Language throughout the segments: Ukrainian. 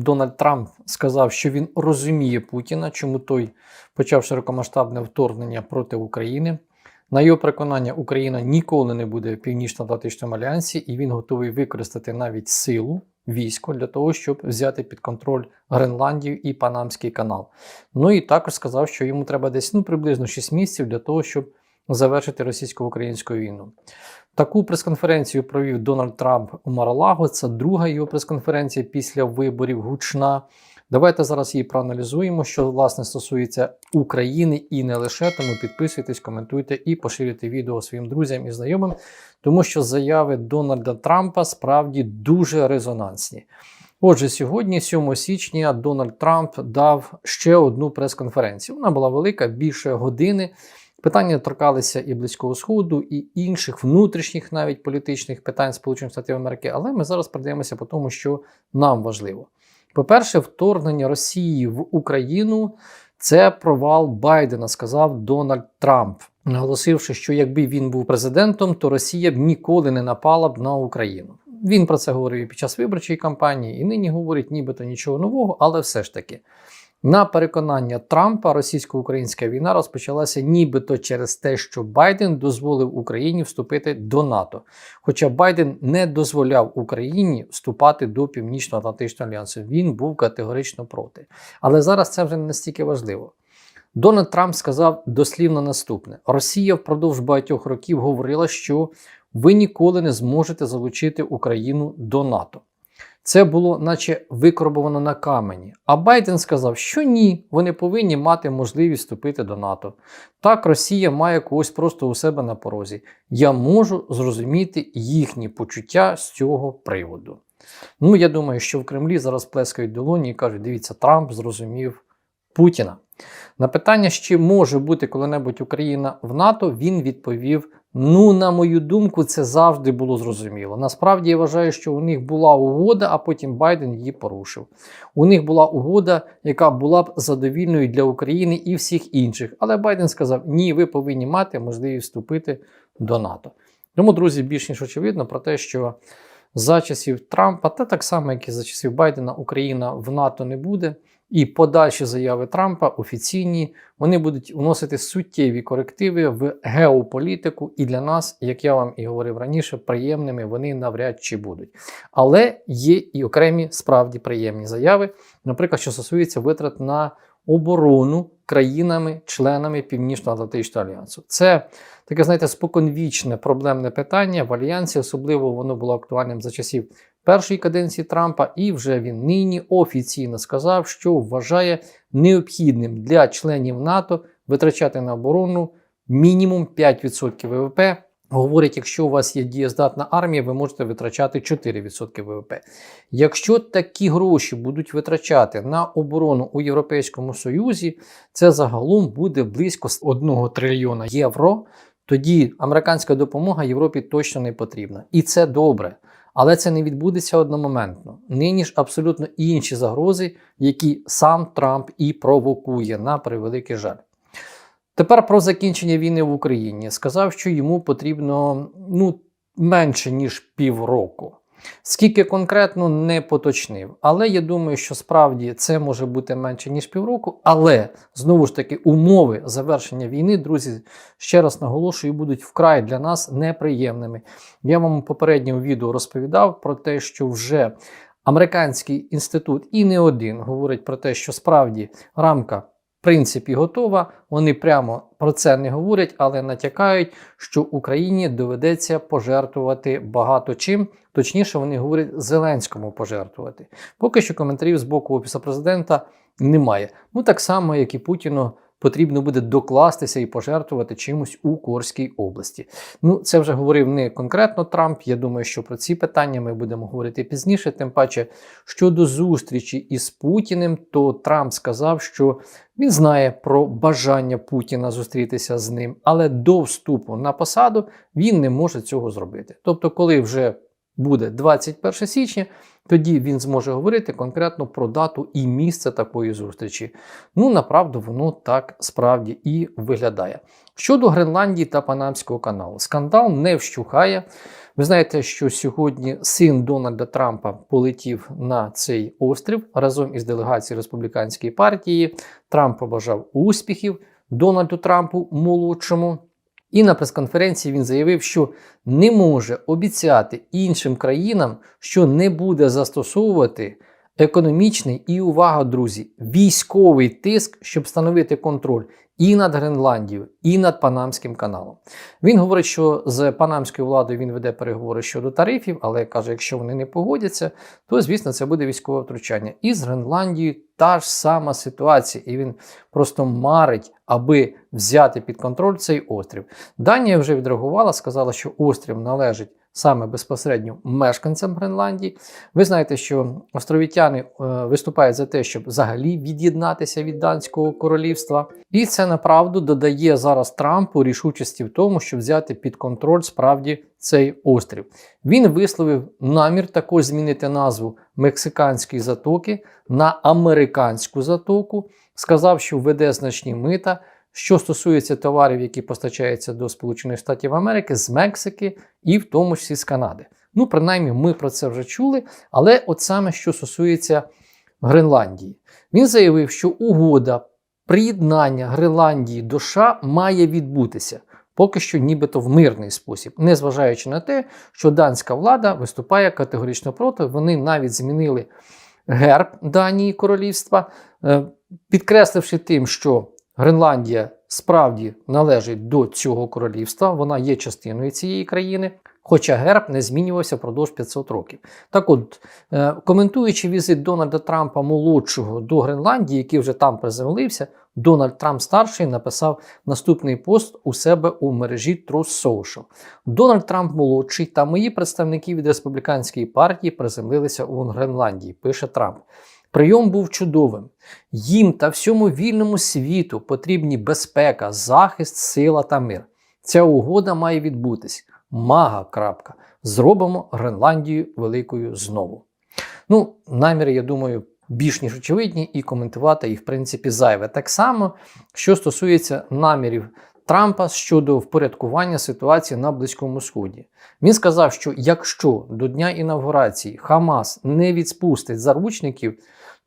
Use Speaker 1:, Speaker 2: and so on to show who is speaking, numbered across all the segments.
Speaker 1: Дональд Трамп сказав, що він розуміє Путіна, чому той почав широкомасштабне вторгнення проти України. На його переконання, Україна ніколи не буде в Північно-Атлантичному альянсі, і він готовий використати навіть силу військо для того, щоб взяти під контроль Гренландію і Панамський канал. Ну і також сказав, що йому треба десь ну, приблизно 6 місяців для того, щоб завершити російсько-українську війну. Таку прес-конференцію провів Дональд Трамп у Маралаго. Це друга його прес-конференція після виборів гучна. Давайте зараз її проаналізуємо, що власне стосується України і не лише. Тому підписуйтесь, коментуйте і поширюйте відео своїм друзям і знайомим, тому що заяви Дональда Трампа справді дуже резонансні. Отже, сьогодні, 7 січня, Дональд Трамп дав ще одну прес-конференцію. Вона була велика, більше години. Питання торкалися і Близького Сходу, і інших внутрішніх, навіть політичних питань Сполучених Штатів Америки. Але ми зараз придивимося по тому, що нам важливо. По-перше, вторгнення Росії в Україну це провал Байдена, сказав Дональд Трамп, наголосивши, що якби він був президентом, то Росія б ніколи не напала б на Україну. Він про це говорив і під час виборчої кампанії, і нині говорить нібито нічого нового, але все ж таки. На переконання Трампа російсько-українська війна розпочалася нібито через те, що Байден дозволив Україні вступити до НАТО. Хоча Байден не дозволяв Україні вступати до Північно-Атлантичного альянсу, він був категорично проти. Але зараз це вже не настільки важливо. Дональд Трамп сказав дослівно наступне: Росія впродовж багатьох років говорила, що ви ніколи не зможете залучити Україну до НАТО. Це було наче викорбовано на камені. А Байден сказав, що ні, вони повинні мати можливість вступити до НАТО. Так, Росія має когось просто у себе на порозі. Я можу зрозуміти їхні почуття з цього приводу. Ну, я думаю, що в Кремлі зараз плескають долоні і кажуть: дивіться, Трамп зрозумів Путіна. На питання, чи може бути коли-небудь Україна в НАТО, він відповів: Ну, на мою думку, це завжди було зрозуміло. Насправді я вважаю, що у них була угода, а потім Байден її порушив. У них була угода, яка була б задовільною для України і всіх інших. Але Байден сказав: ні, ви повинні мати можливість вступити до НАТО. Тому, друзі, більш ніж очевидно про те, що за часів Трампа, та так само, як і за часів Байдена, Україна в НАТО не буде. І подальші заяви Трампа офіційні, вони будуть вносити суттєві корективи в геополітику, і для нас, як я вам і говорив раніше, приємними вони навряд чи будуть. Але є і окремі справді приємні заяви, наприклад, що стосується витрат на оборону країнами-членами Північно-Атлантичного альянсу. Це таке, знаєте, споконвічне проблемне питання в альянсі, особливо воно було актуальним за часів першої каденції Трампа, і вже він нині офіційно сказав, що вважає необхідним для членів НАТО витрачати на оборону мінімум 5% ВВП. Говорять, якщо у вас є дієздатна армія, ви можете витрачати 4% ВВП. Якщо такі гроші будуть витрачати на оборону у Європейському Союзі, це загалом буде близько 1 трильйона євро. Тоді американська допомога Європі точно не потрібна. І це добре. Але це не відбудеться одномоментно. Нині ж абсолютно інші загрози, які сам Трамп і провокує на превеликий жаль. Тепер про закінчення війни в Україні сказав, що йому потрібно ну, менше ніж півроку. Скільки конкретно не поточнив. Але я думаю, що справді це може бути менше ніж півроку. Але знову ж таки умови завершення війни, друзі, ще раз наголошую, будуть вкрай для нас неприємними. Я вам у попередньому відео розповідав про те, що вже американський інститут і не один говорить про те, що справді рамка принципі готова. Вони прямо про це не говорять, але натякають, що Україні доведеться пожертвувати багато чим. Точніше, вони говорять Зеленському пожертвувати. Поки що коментарів з боку офісу президента немає. Ну так само, як і Путіну. Потрібно буде докластися і пожертвувати чимось у Корській області. Ну, це вже говорив не конкретно Трамп. Я думаю, що про ці питання ми будемо говорити пізніше. Тим паче, щодо зустрічі із Путіним, то Трамп сказав, що він знає про бажання Путіна зустрітися з ним, але до вступу на посаду він не може цього зробити. Тобто, коли вже буде 21 січня, тоді він зможе говорити конкретно про дату і місце такої зустрічі. Ну, направду, воно так справді і виглядає. Щодо Гренландії та Панамського каналу, скандал не вщухає. Ви знаєте, що сьогодні син Дональда Трампа полетів на цей острів разом із делегацією республіканської партії. Трамп побажав успіхів Дональду Трампу молодшому. І на прес-конференції він заявив, що не може обіцяти іншим країнам, що не буде застосовувати економічний і увага, друзі, військовий тиск, щоб встановити контроль і над Гренландією, і над Панамським каналом. Він говорить, що з панамською владою він веде переговори щодо тарифів, але каже, якщо вони не погодяться, то звісно це буде військове втручання. І з Гренландією та ж сама ситуація, і він просто марить, аби взяти під контроль цей острів. Данія вже відреагувала, сказала, що острів належить саме безпосередньо мешканцям Гренландії. Ви знаєте, що островітяни е, виступають за те, щоб взагалі від'єднатися від данського королівства. І це направду додає зараз Трампу рішучості в тому, щоб взяти під контроль справді цей острів. Він висловив намір також змінити назву Мексиканської затоки на американську затоку. Сказав, що введе значні мита. Що стосується товарів, які постачаються до Сполучених Штатів Америки з Мексики і в тому числі з Канади. Ну, принаймні, ми про це вже чули. Але от саме що стосується Гренландії, він заявив, що угода приєднання Гренландії до США має відбутися. Поки що, нібито в мирний спосіб, незважаючи на те, що данська влада виступає категорично проти, вони навіть змінили герб Данії королівства, е, підкресливши тим, що Гренландія справді належить до цього королівства, вона є частиною цієї країни, хоча герб не змінювався впродовж 500 років. Так от, е, коментуючи візит Дональда Трампа молодшого до Гренландії, який вже там приземлився, Дональд Трамп старший написав наступний пост у себе у мережі Truth Social. Дональд Трамп молодший та мої представники від республіканської партії приземлилися у Гренландії, пише Трамп. Прийом був чудовим. Їм та всьому вільному світу потрібні безпека, захист, сила та мир. Ця угода має відбутись. Мага. крапка. Зробимо Гренландію великою знову. Ну, наміри, я думаю, більш ніж очевидні, і коментувати їх, в принципі, зайве. Так само, що стосується намірів Трампа щодо впорядкування ситуації на Близькому Сході. Він сказав, що якщо до дня інавгурації Хамас не відспустить заручників,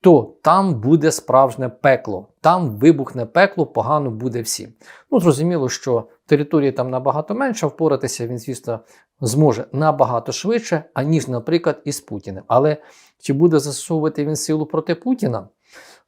Speaker 1: то там буде справжнє пекло, там вибухне пекло, погано буде всім. Ну, зрозуміло, що території там набагато менше, впоратися він, звісно, зможе набагато швидше, аніж, наприклад, із Путіним. Але чи буде застосовувати він силу проти Путіна?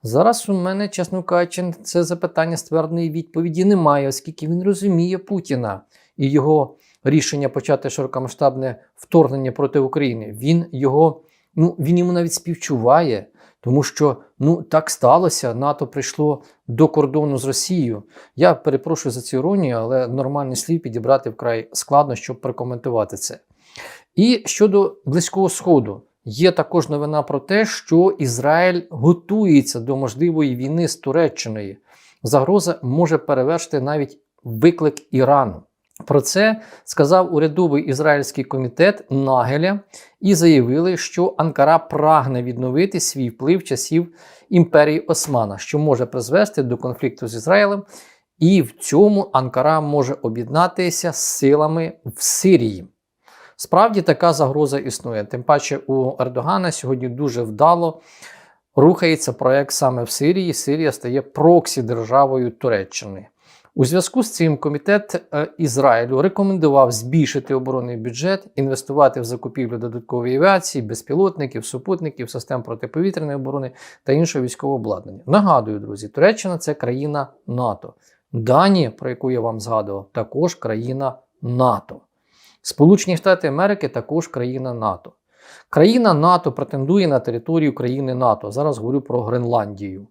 Speaker 1: Зараз у мене, чесно кажучи, це запитання ствердної відповіді немає, оскільки він розуміє Путіна і його рішення почати широкомасштабне вторгнення проти України. Він його, ну він йому навіть співчуває, тому що ну так сталося. НАТО прийшло до кордону з Росією. Я перепрошую за цю іронію, але нормальний слів підібрати вкрай складно, щоб прокоментувати це. І щодо Близького Сходу. Є також новина про те, що Ізраїль готується до можливої війни з Туреччиною. Загроза може перевершити навіть виклик Ірану. Про це сказав урядовий ізраїльський комітет Нагеля і заявили, що Анкара прагне відновити свій вплив часів імперії Османа, що може призвести до конфлікту з Ізраїлем, і в цьому Анкара може об'єднатися з силами в Сирії. Справді така загроза існує. Тим паче у Ердогана сьогодні дуже вдало рухається проект саме в Сирії. Сирія стає проксі державою Туреччини. У зв'язку з цим комітет е, Ізраїлю рекомендував збільшити оборонний бюджет, інвестувати в закупівлю додаткової авіації, безпілотників, супутників, систем протиповітряної оборони та іншого військового обладнання. Нагадую, друзі, Туреччина це країна НАТО. Данія, про яку я вам згадував, також країна НАТО. Сполучені Штати Америки також країна НАТО. Країна НАТО претендує на територію країни НАТО. Зараз говорю про Гренландію.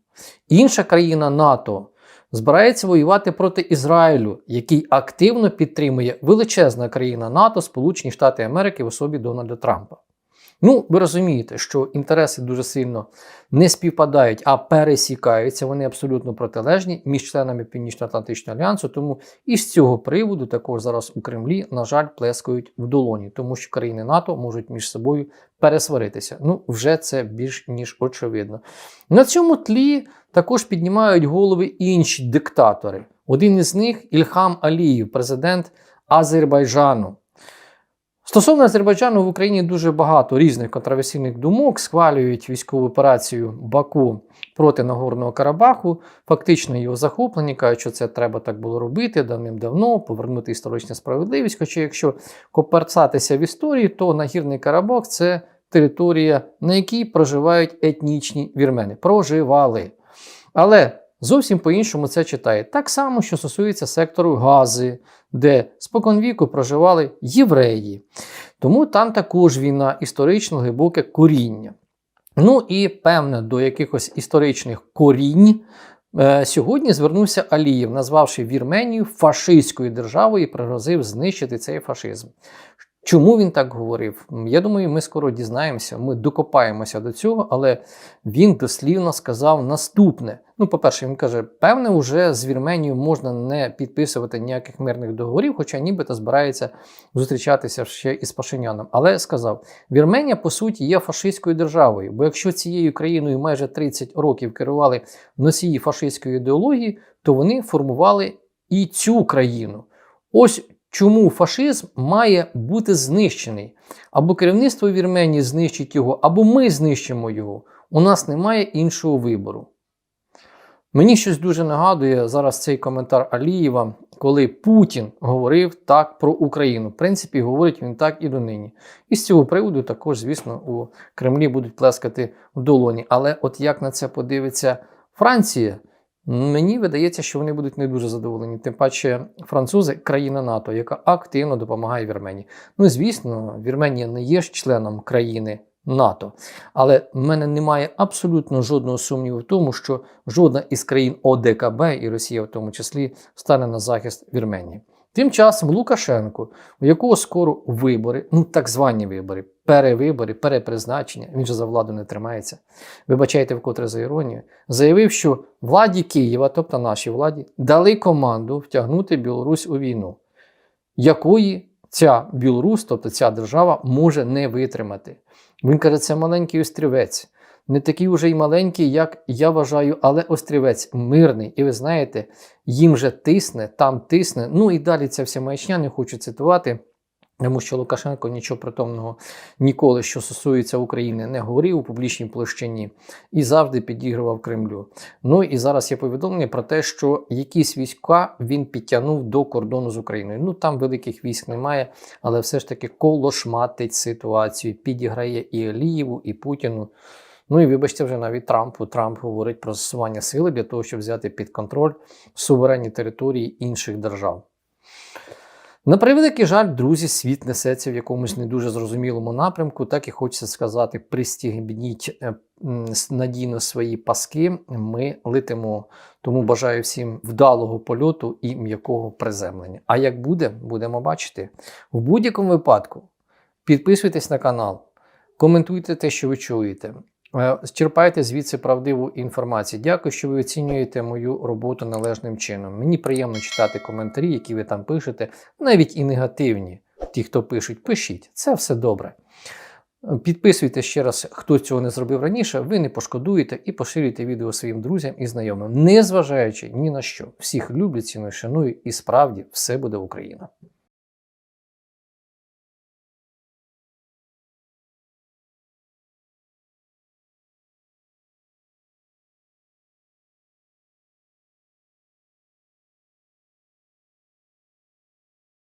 Speaker 1: Інша країна НАТО збирається воювати проти Ізраїлю, який активно підтримує величезна країна НАТО, Сполучені Штати Америки в особі Дональда Трампа. Ну, ви розумієте, що інтереси дуже сильно не співпадають, а пересікаються. Вони абсолютно протилежні між членами Північно-Атлантичного альянсу. Тому і з цього приводу також зараз у Кремлі, на жаль, плескають в долоні, тому що країни НАТО можуть між собою пересваритися. Ну, вже це більш ніж очевидно. На цьому тлі також піднімають голови інші диктатори. Один із них Ільхам Аліїв, президент Азербайджану. Стосовно Азербайджану в Україні дуже багато різних контроверсійних думок схвалюють військову операцію Баку проти Нагорного Карабаху. Фактично його захоплення кажуть, що це треба так було робити давним-давно, повернути історичну справедливість. Хоча, якщо коперсатися в історії, то Нагірний Карабах це територія, на якій проживають етнічні вірмени. Проживали. Але зовсім по-іншому це читає. Так само, що стосується сектору Гази, де споконвіку проживали євреї. Тому там також війна історично глибоке коріння. Ну і певне, до якихось історичних корінь е, сьогодні звернувся Алієв, назвавши Вірменію фашистською державою і пригрозив знищити цей фашизм. Чому він так говорив? Я думаю, ми скоро дізнаємося, ми докопаємося до цього, але він дослівно сказав наступне. Ну, по-перше, він каже, певне, вже з Вірменією можна не підписувати ніяких мирних договорів, хоча нібито збирається зустрічатися ще із Пашиняном. Але сказав: Вірменія, по суті, є фашистською державою, бо якщо цією країною майже 30 років керували носії фашистської ідеології, то вони формували і цю країну. Ось чому фашизм має бути знищений. Або керівництво Вірменії знищить його, або ми знищимо його. У нас немає іншого вибору. Мені щось дуже нагадує зараз цей коментар Алієва, коли Путін говорив так про Україну. В принципі, говорить він так і донині. І з цього приводу також, звісно, у Кремлі будуть плескати в долоні. Але от як на це подивиться Франція, мені видається, що вони будуть не дуже задоволені. Тим паче, французи країна НАТО, яка активно допомагає Вірменії. Ну, звісно, Вірменія не є ж членом країни. НАТО. Але в мене немає абсолютно жодного сумніву в тому, що жодна із країн ОДКБ і Росія в тому числі стане на захист Вірменії. Тим часом Лукашенко, у якого скоро вибори, ну так звані вибори, перевибори, перепризначення, він же за владу не тримається. Вибачайте, вкотре за іронію, заявив, що владі Києва, тобто нашій владі, дали команду втягнути Білорусь у війну, якої ця Білорусь, тобто ця держава, може не витримати. Він каже, це маленький острівець. Не такий уже й маленький, як я вважаю, але острівець мирний. І ви знаєте, їм же тисне, там тисне. Ну і далі ця вся маячня, не хочу цитувати, тому що Лукашенко нічого притомного ніколи, що стосується України, не говорив у публічній площині і завжди підігрував Кремлю. Ну і зараз є повідомлення про те, що якісь війська він підтягнув до кордону з Україною. Ну там великих військ немає, але все ж таки колошматить ситуацію, підіграє і Алієву, і Путіну. Ну і вибачте, вже навіть Трампу. Трамп говорить про застосування сили для того, щоб взяти під контроль суверенні території інших держав. На превеликий жаль, друзі, світ несеться в якомусь не дуже зрозумілому напрямку, так і хочеться сказати: пристігніть е, надійно свої паски. Ми летимо. Тому бажаю всім вдалого польоту і м'якого приземлення. А як буде, будемо бачити. В будь-якому випадку підписуйтесь на канал, коментуйте те, що ви чуєте. Е, Черпайте звідси правдиву інформацію. Дякую, що ви оцінюєте мою роботу належним чином. Мені приємно читати коментарі, які ви там пишете, навіть і негативні. Ті, хто пишуть, пишіть. Це все добре. Підписуйте ще раз, хто цього не зробив раніше, ви не пошкодуєте і поширюйте відео своїм друзям і знайомим, незважаючи ні на що. Всіх люблю, ціную, шаную, і справді все буде Україна.